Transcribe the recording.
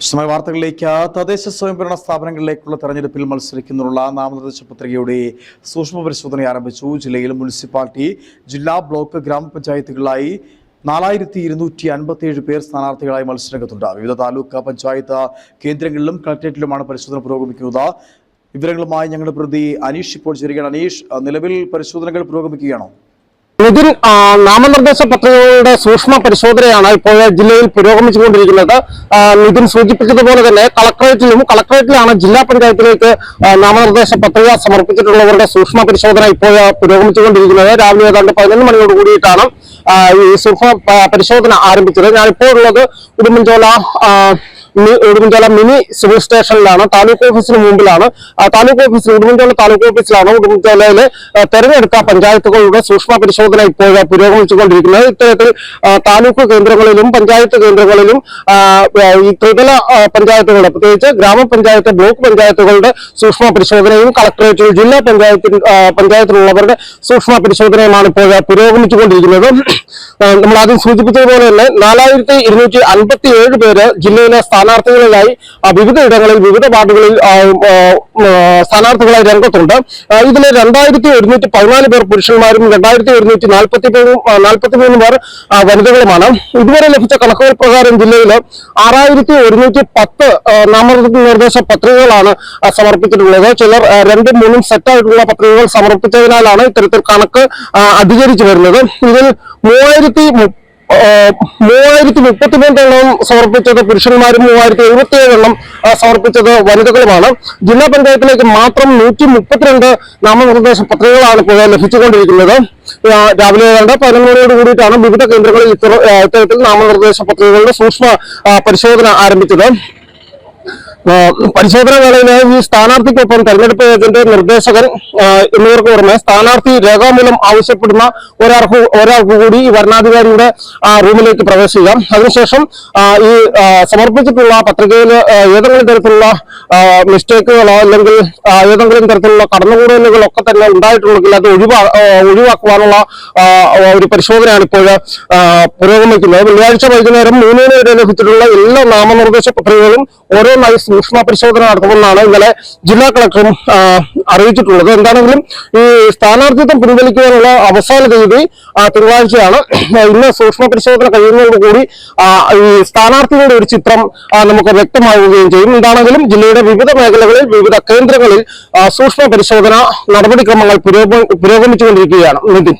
വിശദമായ വാർത്തകളിലേക്ക് തദ്ദേശ സ്വയംഭരണ സ്ഥാപനങ്ങളിലേക്കുള്ള തെരഞ്ഞെടുപ്പിൽ മത്സരിക്കുന്നതിനുള്ള നാമനിർദ്ദേശ പത്രികയുടെ സൂക്ഷ്മ പരിശോധന ആരംഭിച്ചു. ജില്ലയിൽ മുനിസിപ്പാലിറ്റി ജില്ലാ ബ്ലോക്ക് ഗ്രാമപഞ്ചായത്തുകളായി നാലായിരത്തി ഇരുന്നൂറ്റി അൻപത്തിയേഴ് പേർ സ്ഥാനാർത്ഥികളായി മത്സരരംഗത്തുണ്ട്. വിവിധ താലൂക്ക് പഞ്ചായത്ത് കേന്ദ്രങ്ങളിലും കളക്ടറേറ്റിലുമാണ് പരിശോധന പുരോഗമിക്കുന്നത്. വിവരങ്ങളുമായി ഞങ്ങളുടെ പ്രതി അനീഷ് ഇപ്പോൾ ചേരുകയാണ്. അനീഷ് നിലവിൽ പരിശോധനകൾ പുരോഗമിക്കുകയാണോ? ആ, നാമനിർദ്ദേശ പത്രികകളുടെ സൂക്ഷ്മ പരിശോധനയാണ് ഇപ്പോൾ ജില്ലയിൽ പുരോഗമിച്ചുകൊണ്ടിരിക്കുന്നത്. കൊണ്ടിരിക്കുന്നത് നിതിൻ സൂചിപ്പിച്ചതുപോലെ തന്നെ കളക്ടറേറ്റിലും കളക്ടറേറ്റിലാണ് ജില്ലാ പഞ്ചായത്തിലേക്ക് നാമനിർദ്ദേശ പത്രിക സമർപ്പിച്ചിട്ടുള്ളവരുടെ സൂക്ഷ്മ പരിശോധന ഇപ്പോൾ പുരോഗമിച്ചുകൊണ്ടിരിക്കുന്നത്. രാവിലെ ഏതാണ്ട് പതിനൊന്ന് മണിയോട് കൂടിയിട്ടാണ് ഈ സൂക്ഷ്മ പരിശോധന ആരംഭിച്ചത്. ഞാനിപ്പോൾ ഉള്ളത് ഉടുമ്പൻചോല ഉടുമ്പൻചോല മിനി സിവിൽ സ്റ്റേഷനിലാണ്. താലൂക്ക് ഓഫീസിന് മുമ്പിലാണ്. താലൂക്ക് ഓഫീസിൽ ഉടുമ്പൻചോല താലൂക്ക് ഓഫീസിലാണ് ഉടുമ്പൻചോലയിലെ തെരഞ്ഞെടുത്ത പഞ്ചായത്തുകളുടെ സൂക്ഷ്മ പരിശോധന ഇപ്പോൾ പുരോഗമിച്ചുകൊണ്ടിരിക്കുന്നത്. ഇത്തരത്തിൽ താലൂക്ക് കേന്ദ്രങ്ങളിലും പഞ്ചായത്ത് കേന്ദ്രങ്ങളിലും ഈ ത്രിതല പഞ്ചായത്തുകളുടെ പ്രത്യേകിച്ച് ഗ്രാമപഞ്ചായത്ത് ബ്ലോക്ക് പഞ്ചായത്തുകളുടെ സൂക്ഷ്മ പരിശോധനയും കളക്ടറേറ്റിൽ ജില്ലാ പഞ്ചായത്തിൽ പഞ്ചായത്തിലുള്ളവരുടെ സൂക്ഷ്മ പരിശോധനയുമാണ് ഇപ്പോൾ പുരോഗമിച്ചുകൊണ്ടിരിക്കുന്നത്. നമ്മൾ ആദ്യം സൂചിപ്പിച്ചതുപോലെ തന്നെ നാലായിരത്തി ഇരുന്നൂറ്റി അൻപത്തി ഏഴ് പേര് ജില്ലയിലെ സ്ഥാനാർത്ഥികളിലായി വിവിധ ഇടങ്ങളിൽ വിവിധ വാർഡുകളിൽ സ്ഥാനാർത്ഥികളായി രംഗത്തുണ്ട്. ഇതിൽ രണ്ടായിരത്തി ഒരുന്നൂറ്റി പതിനാല് പേർ പുരുഷന്മാരും രണ്ടായിരത്തി ഒരുന്നൂറ്റി നാൽപ്പത്തി നാൽപ്പത്തി മൂന്ന് പേർ വനിതകളുമാണ്. ഇതുവരെ ലഭിച്ച കണക്കുകൾ പ്രകാരം ജില്ലയിൽ ആറായിരത്തി ഒരുന്നൂറ്റി പത്ത് നാമനിർദ്ദേശ പത്രികകളാണ് സമർപ്പിച്ചിട്ടുള്ളത്. ചിലർ രണ്ടും മൂന്നും സെറ്റായിട്ടുള്ള പത്രികകൾ സമർപ്പിച്ചതിനാലാണ് ഇത്തരത്തിൽ കണക്ക് അധികരിച്ചു വരുന്നത്. ഇതിൽ മൂവായിരത്തി മൂവായിരത്തി മുപ്പത്തിമൂന്നെണ്ണം സമർപ്പിച്ചത് പുരുഷന്മാരും മൂവായിരത്തി എഴുപത്തിയേഴ് എണ്ണം സമർപ്പിച്ചത് വനിതകളുമാണ്. ജില്ലാ പഞ്ചായത്തിലേക്ക് മാത്രം നൂറ്റി മുപ്പത്തിരണ്ട് നാമനിർദ്ദേശ പത്രികകളാണ് ഇപ്പോൾ ലഭിച്ചുകൊണ്ടിരിക്കുന്നത്. രാവിലെ ഏതാണ്ട് പതിനൊന്നോട് കൂടിയിട്ടാണ് വിവിധ കേന്ദ്രങ്ങളിൽ ഇത്തരത്തിൽ നാമനിർദ്ദേശ പത്രികകളുടെ സൂക്ഷ്മ പരിശോധന ആരംഭിച്ചത്. പരിശോധന വേളയിൽ ഈ സ്ഥാനാർത്ഥിക്കൊപ്പം തെരഞ്ഞെടുപ്പ് ഏജന്റ് നിർദ്ദേശകൻ എന്നിവർക്ക് പുറമെ സ്ഥാനാർത്ഥി രേഖാമൂലം ആവശ്യപ്പെടുന്ന ഒരാൾക്ക് ഒരാൾക്ക് കൂടി ഈ വരണാധികാരിയുടെ റൂമിലേക്ക് പ്രവേശിക്കാം. അതിനുശേഷം ഈ സമർപ്പിച്ചിട്ടുള്ള പത്രികയിൽ ഏതെങ്കിലും തരത്തിലുള്ള മിസ്റ്റേക്കുകളോ അല്ലെങ്കിൽ ഏതെങ്കിലും തരത്തിലുള്ള കടന്നുകൂടലുകളോ ഒക്കെ തന്നെ ഉണ്ടായിട്ടുണ്ടെങ്കിൽ അത് ഒഴിവാ ഒഴിവാക്കുവാനുള്ള ഒരു പരിശോധനയാണ് ഇപ്പോൾ പുരോഗമിക്കുന്നത്. വെള്ളിയാഴ്ച വൈകുന്നേരം മൂന്ന് മണി വരെ ലഭിച്ചിട്ടുള്ള എല്ലാ നാമനിർദ്ദേശ പത്രികകളും ഓരോന്നായി സൂക്ഷ്മ പരിശോധന നടത്തുമെന്നാണ് ഇന്നലെ ജില്ലാ കളക്ടറും അറിയിച്ചിട്ടുള്ളത്. എന്താണെങ്കിലും ഈ സ്ഥാനാർത്ഥിത്വം പിൻവലിക്കാനുള്ള അവസാന തീയതി തിങ്കളാഴ്ചയാണ്. ഇന്ന് സൂക്ഷ്മ പരിശോധന കഴിയുന്നതോടുകൂടി ഈ സ്ഥാനാർത്ഥികളുടെ ഒരു ചിത്രം നമുക്ക് വ്യക്തമാവുകയും ചെയ്യും. എന്താണെങ്കിലും ജില്ലയുടെ വിവിധ മേഖലകളിൽ വിവിധ കേന്ദ്രങ്ങളിൽ സൂക്ഷ്മ പരിശോധന നടപടിക്രമങ്ങൾ പുരോഗ- പുരോഗമിച്ചുകൊണ്ടിരിക്കുകയാണ്. നിതിൻ.